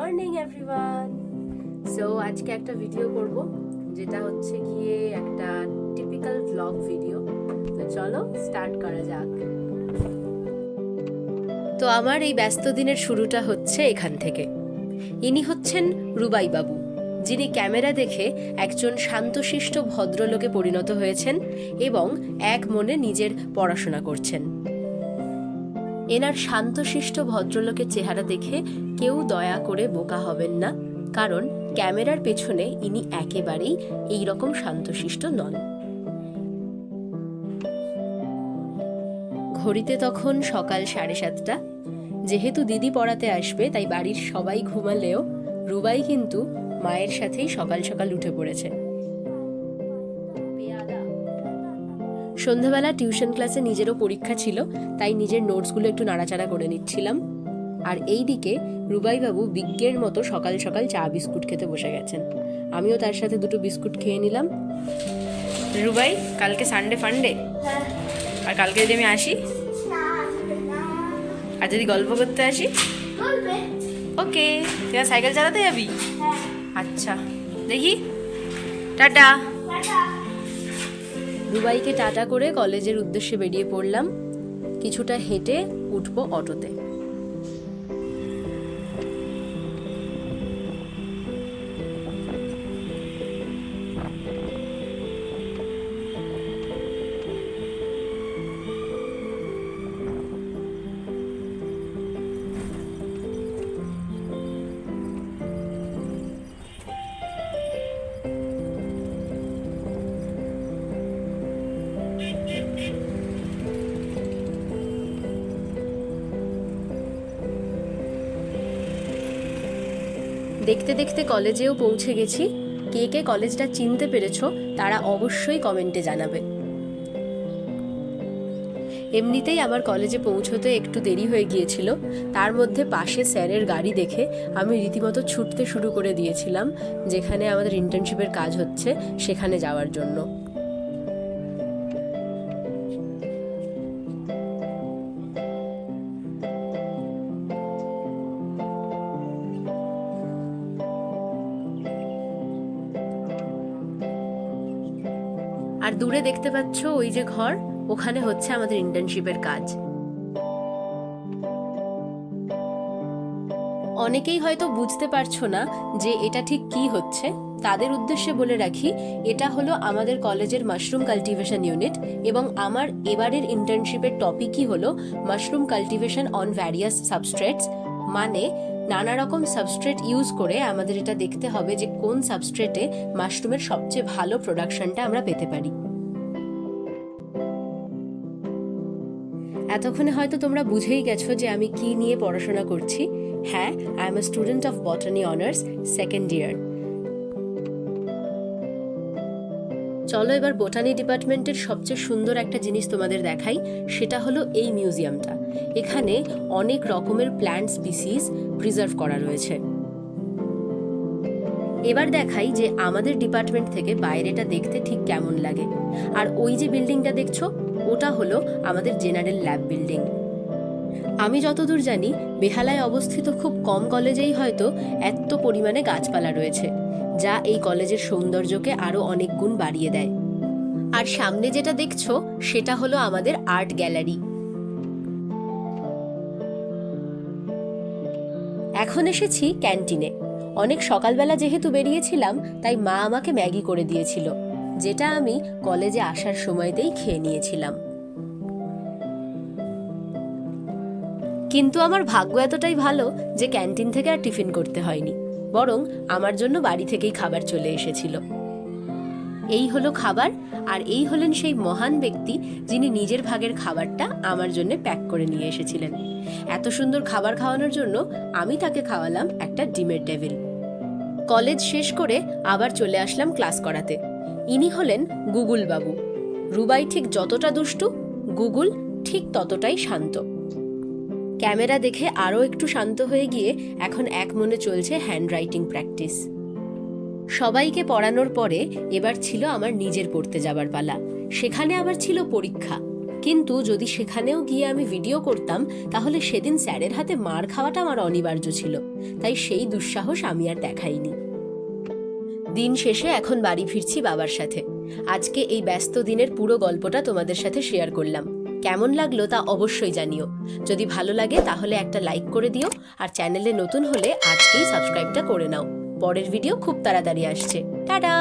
Morning everyone so আজকে একটা video করব, যেটা হচ্ছে গিয়ে একটা টিপিক্যাল ভ্লগ ভিডিও তো চলো স্টার্ট করা যাক। তো আমার এই ব্যস্ত দিনের শুরুটা হচ্ছে এখান থেকে। ইনি হচ্ছেন রুবাই বাবু, যিনি ক্যামেরা দেখে একজন শান্তশিষ্ট ভদ্রলোকে পরিণত হয়েছেন এবং এক মনে নিজের পড়াশোনা করছেন। এনার শান্তশিষ্ট ভদ্রলোকের চেহারা দেখে কেউ দয়া করে বোকা হবেন না, কারণ ক্যামেরার পেছনে ইনি একেবারেই এই রকম শান্তশিষ্ট নন। ঘড়িতে তখন সকাল সাড়ে সাতটা। যেহেতু দিদি পড়াতে আসবে, তাই বাড়ির সবাই ঘুমালেও, রুবাই কিন্তু মায়ের সাথেই সকাল সকাল উঠে পড়েছে। সন্ধ্যাবেলা টিউশন ক্লাসে নিজেরও পরীক্ষা ছিল তাই নিজের নোটসগুলো একটু নাড়াচাড়া করে নিচ্ছিলাম। আর এই দিকে রুবাইবাবু বিজ্ঞের মতো সকাল সকাল চা বিস্কুট খেতে বসে গেছেন। আমিও তার সাথে দুটো বিস্কুট খেয়ে নিলাম। রুবাই কালকে সানডে ফান্ডে আর কালকে যদি আমি আসি? আর যদি গল্প করতে আসি? ওকে তুই সাইকেল চালাতে যাবি? আচ্ছা দেখি। টাটা। দুবাইকে টাটা করে কলেজের উদ্দেশ্যে বেরিয়ে পড়লাম। কিছুটা হেঁটে উঠবো অটোতে। দেখতে দেখতে কলেজেও পৌঁছে গেছি। কে কে কলেজটা চিনতে পেরেছ, তারা অবশ্যই কমেন্টে জানাবে। এমনিতেই আমার কলেজে পৌঁছতে একটু দেরি হয়ে গিয়েছিল। তার মধ্যে পাশে স্যারের গাড়ি দেখে আমি রীতিমতো ছুটতে শুরু করে দিয়েছিলাম, যেখানে আমাদের ইন্টার্নশিপের কাজ হচ্ছে সেখানে যাওয়ার জন্য। আর দূরে দেখতে পাচ্ছ ওই যে ঘর, ওখানে হচ্ছে আমাদের ইন্টার্নশিপের কাজ। অনেকেই হয়তো বুঝতে পারছ না যে এটা ঠিক কি হচ্ছে। তাদের উদ্দেশ্যে বলে রাখি, এটা হলো আমাদের কলেজের মাশরুম কাল্টিভেশন ইউনিট এবং আমার এবারের ইন্টার্নশিপের টপিকই হলো mushroom cultivation on various substrates মানে নানা রকম সাবস্ট্রেট ইউজ করে আমাদের এটা দেখতে হবে যে কোন সাবস্ট্রেটে মাশরুমের সবচেয়ে ভালো প্রোডাকশনটা আমরা পেতে পারি। এতক্ষণে হয়তো তোমরা বুঝেই গেছো যে আমি কি নিয়ে পড়াশোনা করছি। হ্যাঁ I am a student of botany honours second year চলো এবার বোটানি ডিপার্টমেন্টের সবচেয়ে সুন্দর একটা জিনিস তোমাদের দেখাই, সেটা হলো এই মিউজিয়ামটা। এখানে অনেক রকমের প্ল্যান্ট স্পিসিস প্রিজার্ভ করা রয়েছে। এবার দেখাই যে আমাদের ডিপার্টমেন্ট থেকে বাইরেটা দেখতে ঠিক কেমন লাগে। আর ওই যে বিল্ডিংটা দেখছ, ওটা হলো আমাদের জেনারেল ল্যাব বিল্ডিং আমি যতদূর জানি, বেহালায় অবস্থিত খুব কম কলেজেই হয়তো এত পরিমাণে গাছপালা রয়েছে। যা এই কলেজের সৌন্দর্যকে আরও অনেক গুণ বাড়িয়ে দেয়। আর সামনে যেটা দেখছ, সেটা হলো আমাদের আর্ট গ্যালারি। এখন এসেছি ক্যান্টিনে। অনেক সকালবেলা যেহেতু বেরিয়েছিলাম, তাই মা আমাকে ম্যাগি করে দিয়েছিল, যেটা আমি কলেজে আসার সময়তেই খেয়ে নিয়েছিলাম। কিন্তু আমার ভাগ্য এতটাই ভালো যে ক্যান্টিন থেকে আর টিফিন করতে হয়নি। বরং আমার জন্য বাড়ি থেকেই খাবার চলে এসেছিল। এই হলো খাবার, আর এই হলেন সেই মহান ব্যক্তি যিনি নিজের ভাগের খাবারটা আমার জন্য প্যাক করে নিয়ে এসেছিলেন। এত সুন্দর খাবার খাওয়ানোর জন্য আমি তাকে খাওয়ালাম একটা ডিমের টেবিল। কলেজ শেষ করে আবার চলে আসলাম ক্লাস করাতে। ইনি হলেন গুগুল বাবু রুবাই ঠিক যতটা দুষ্টু, গুগুল ঠিক ততটাই শান্ত। ক্যামেরা দেখে আরও একটু শান্ত হয়ে গিয়ে এখন এক মনে চলছে হ্যান্ডরাইটিং প্র্যাকটিস। সবাইকে পড়ানোর পরে এবার ছিল আমার নিজের পড়তে যাবার পালা। সেখানে আবার ছিল পরীক্ষা। কিন্তু যদি সেখানেও গিয়ে আমি ভিডিও করতাম, তাহলে সেদিন স্যারের হাতে মার খাওয়াটা আমার অনিবার্য ছিল। তাই সেই দুঃসাহস আমি আর দেখাইনি। দিন শেষে এখন বাড়ি ফিরছি বাবার সাথে। আজকে এই ব্যস্ত দিনের পুরো গল্পটা তোমাদের সাথে শেয়ার করলাম। কেমন লাগল তা অবশ্যই জানিও। যদি ভালো লাগে তাহলে একটা লাইক করে দিও, আর চ্যানেলে নতুন হলে আজকেই সাবস্ক্রাইবটা করে নাও। পরের ভিডিও খুব তাড়াতাড়ি আসছে। টাটা!